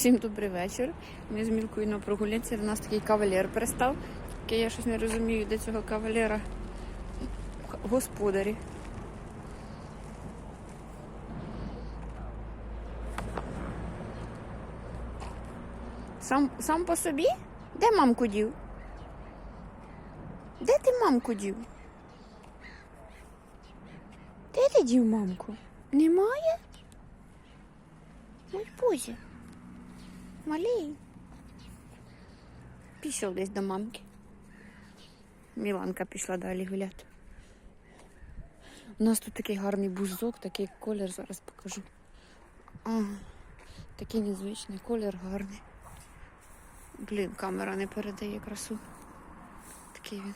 Всім добрий вечір. Ми з Мілкою на прогулянці. До нас такий кавалер пристав. Такий я щось не розумію, де цього кавалера господарі. Сам, сам по собі? Де мамку дів? Де ти мамку дів? Де ти дів мамку? Немає? Ой, Бузі. Малий. Пішов десь до мамки. Міланка пішла далі гуляти. У нас тут такий гарний бузок, такий колір зараз покажу. А, такий незвичний колір гарний. Блін, камера не передає красу. Такий він.